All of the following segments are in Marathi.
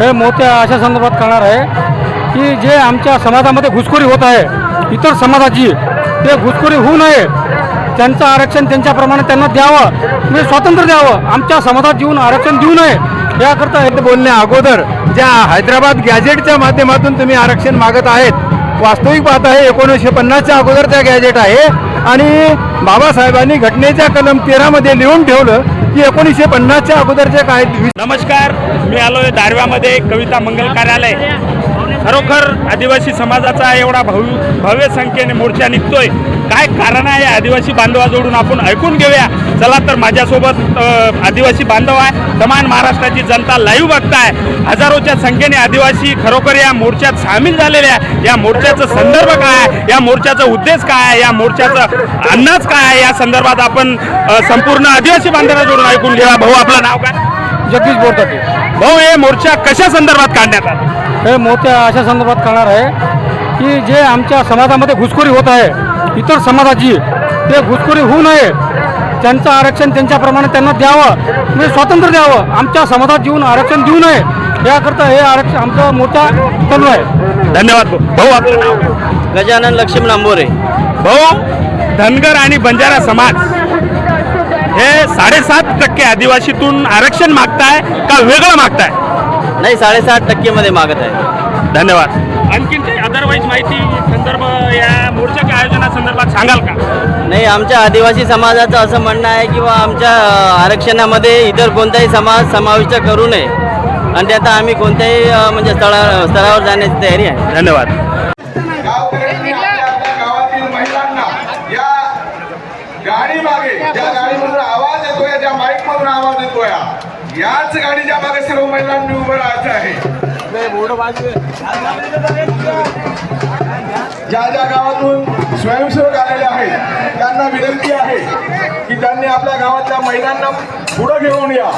हे मोठ्या अशा संदर्भात करणार आहे की जे आमच्या समाजामध्ये घुसखोरी होत आहे इतर समाजाची ते घुसखोरी होऊ नये. त्यांचं आरक्षण त्यांच्याप्रमाणे त्यांना द्यावं म्हणजे स्वातंत्र्य द्यावं. आमच्या समाजात जीवन आरक्षण देऊ नये. याकरता हे बोलण्या अगोदर ज्या हैदराबाद गॅजेटच्या माध्यमातून तुम्ही आरक्षण मागत आहेत वास्तविक बात आहे एकोणीसशे पन्नासच्या अगोदरचा गॅजेट आहे. आणि बाबासाहेबांनी घटनेच्या कलम तेरामध्ये लिहून ठेवलं की एकोणीसशे पन्नासच्या अगोदरच्या काय नमस्कार मी आलोय दारव्यामध्ये कविता मंगल कार्यालय. खरोखर आदिवासी समाजाचा एवढा भव्य भव्य संख्येने मोर्चा निघतोय. काय कारण आहे आदिवासी बांधवाजवळून आपण ऐकून घेऊया. चला तर माझ्यासोबत आदिवासी बांधव आहे. समान महाराष्ट्राची जनता लाईव्ह बघताय. हजारोच्या संख्येने आदिवासी खरोखर या मोर्चात सामील झालेले आहे. या मोर्चाचा संदर्भ काय आहे? या मोर्चाचा उद्देश काय आहे? या मोर्चाचं अंदाज काय आहे? या संदर्भात आपण संपूर्ण आदिवासी बांधवाजोडून ऐकून घेऊया. भाऊ आपलं नाव काय? जगदीश बोलतात भाऊ हे मोर्चा कशा संदर्भात काढण्यात आला? हे मोठ्या अशा संदर्भात करणार आहे की जे आमच्या समाजामध्ये घुसखोरी होत आहे इतर समाजाची ते घुसखोरी होऊ नये. त्यांचं आरक्षण त्यांच्याप्रमाणे त्यांना द्यावं. म्हणजे स्वातंत्र्य द्यावं. आमच्या समाजात येऊन आरक्षण देऊ नये. याकरता हे आरक्षण आमचा मोर्चा चालू आहे. धन्यवाद भाऊ. भाऊ आपलं नाव? गजानन लक्ष्मण नांबोरे. भाऊ धनगर आणि बंजारा समाज हे साडेसात टक्के आदिवासीतून आरक्षण मागताय का वेगळं मागताय? नाही साडेसात टक्केमध्ये मागत आहे. धन्यवाद. आणखीन काही अदरवाईज माहिती संदर्भ या आयोजनासंदर्भात सांगाल का? नाही आमच्या आदिवासी समाजाचं असं म्हणणं आहे की बा आमच्या आरक्षणामध्ये इतर कोणताही समाज समाविष्ट करू नये. आणि त्यात आम्ही कोणत्याही म्हणजे स्थळा स्तरावर जाण्याची तयारी आहे. धन्यवाद. गावकऱ्यांनी आपल्या आपल्या गावातील महिलांना या गाडी मागे ज्या गाडीमधून आवाज येतोय ज्या माईक मधून आवाज येतोय याच गाडीच्या मागे सर्व महिलांनी उभं राहायचं आहे. ज्या ज्या गावातून स्वयंसेवक आलेले आहेत त्यांना विनंती आहे की त्यांनी आपल्या गावातल्या महिलांना पुढं घेऊन या.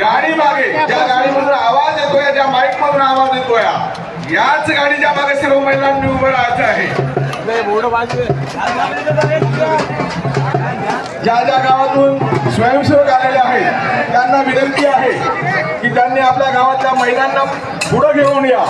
गाडी मागे. ज्या गाडीमधून आवाज येतोय ज्या माईक मधून आवाज येतोय याच गाडीच्या मागे सर्व महिलांनी उभं राहायचं आहे. ज्या ज्या गावातून स्वयंसेवक आलेले आहेत त्यांना विनंती आहे की त्यांनी आपल्या गावातल्या महिलांना पुढं घेऊन या.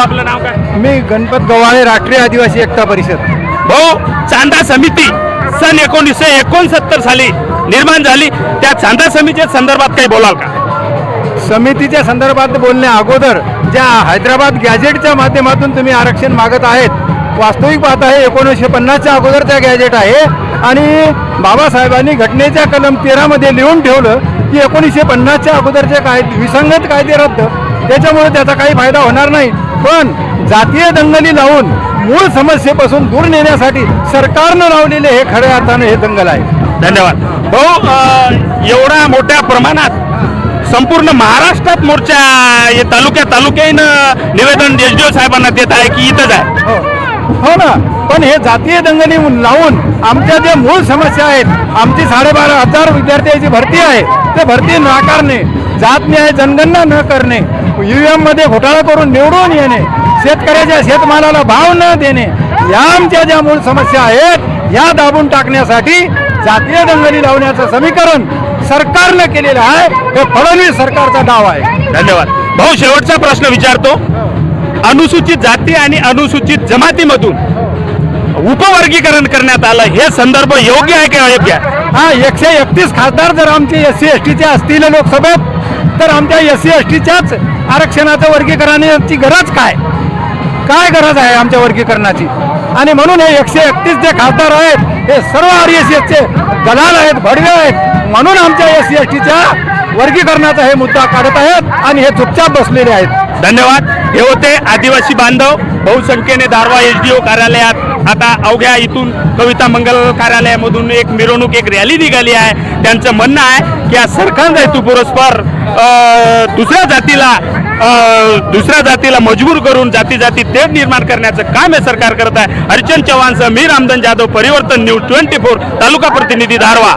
आपलं नाव काय? मी गणपत गव्हाळे राष्ट्रीय आदिवासी एकता परिषद. भाऊ चांदा समिती सन एकोणीसशे एकोणसत्तर साली निर्माण झाली. त्या चांदा समितीच्या संदर्भात काही बोलाल का? समितीच्या संदर्भात बोलण्या अगोदर ज्या हैदराबाद गॅजेटच्या माध्यमातून तुम्ही आरक्षण मागत आहेत वास्तविक पाहत आहे एकोणीसशे पन्नासच्या अगोदरचा गॅजेट आहे. आणि बाबासाहेबांनी घटनेच्या कलम तेरामध्ये लिहून ठेवलं की एकोणीसशे पन्नासच्या अगोदरचे कायदे विसंगत कायदे रद्द त्याच्यामुळे त्याचा काही फायदा होणार नाही. पण जातीय दंगली लावून मूळ समस्येपासून दूर नेण्यासाठी सरकारनं लावलेले हे खऱ्या अर्थानं हे दंगल आहे. धन्यवाद. भाऊ एवढ्या मोठ्या प्रमाणात संपूर्ण महाराष्ट्रात मोर्चा हे तालुक्या तालुक्यानं निवेदन एसडीओ साहेबांना देत आहे की इथंच आहे? हो. हो ना. पण हे जातीय दंगली लावून आमच्या जे मूळ समस्या आहेत आमची साडेबारा हजार विद्यार्थ्यांची भरती आहे ते भरती नाकारणे जात न्याय जनगणना न करणे ईव्हीएममध्ये घोटाळा करून निवडून येणे शेतकऱ्याच्या शेतमालाला भाव न देणे या आमच्या ज्या मूळ समस्या आहेत या दाबून टाकण्यासाठी जातीय दंगली लावण्याचं समीकरण सरकारनं केलेलं आहे. हे फडणवीस सरकारचा डाव आहे. धन्यवाद. भाऊ शेवटचा प्रश्न विचारतो. अनुसूचित जाती आणि अनुसूचित जमातीमधून उपवर्गीकरण करण्यात आलं. हे संदर्भ योग्य आहे की अयोग्य आहे? हा एकशे एकतीस खासदार जर आमचे एस सी एस टीचे असतील लोकसभेत तर आमच्या एस सी एस टीच्याच आरक्षणाचं वर्गीकरणाची गरज काय? काय गरज आहे आमच्या वर्गीकरणाची? आणि म्हणून हे एकशे एकतीस जे खासदार आहेत हे सर्व आर एस एसचे दलाल आहेत भडवे आहेत म्हणून आमच्या एस सी एस टीच्या वर्गीकरणाचा हे मुद्दा काढत आहेत आणि हे चुपचाप बसलेले आहेत. धन्यवाद. हे होते आदिवासी बांधव बहुसंख्येने दारवा एस डी ओ कार्यालयात. आता अवघ्या इथून कविता मंगल कार्यालयामधून एक मिरवणूक एक रॅली निघाली आहे. त्यांचं म्हणणं आहे की या सरकार हेतू पुरस्पर. दुसऱ्या जातीला दुसऱ्या जातीला मजबूर करून जाती जाती तेढ निर्माण करण्याचं काम हे सरकार करत आहे. हरिचंद चव्हाणसह मी रामधन जाधव परिवर्तन न्यूज ट्वेंटी फोर तालुका प्रतिनिधी धारवा.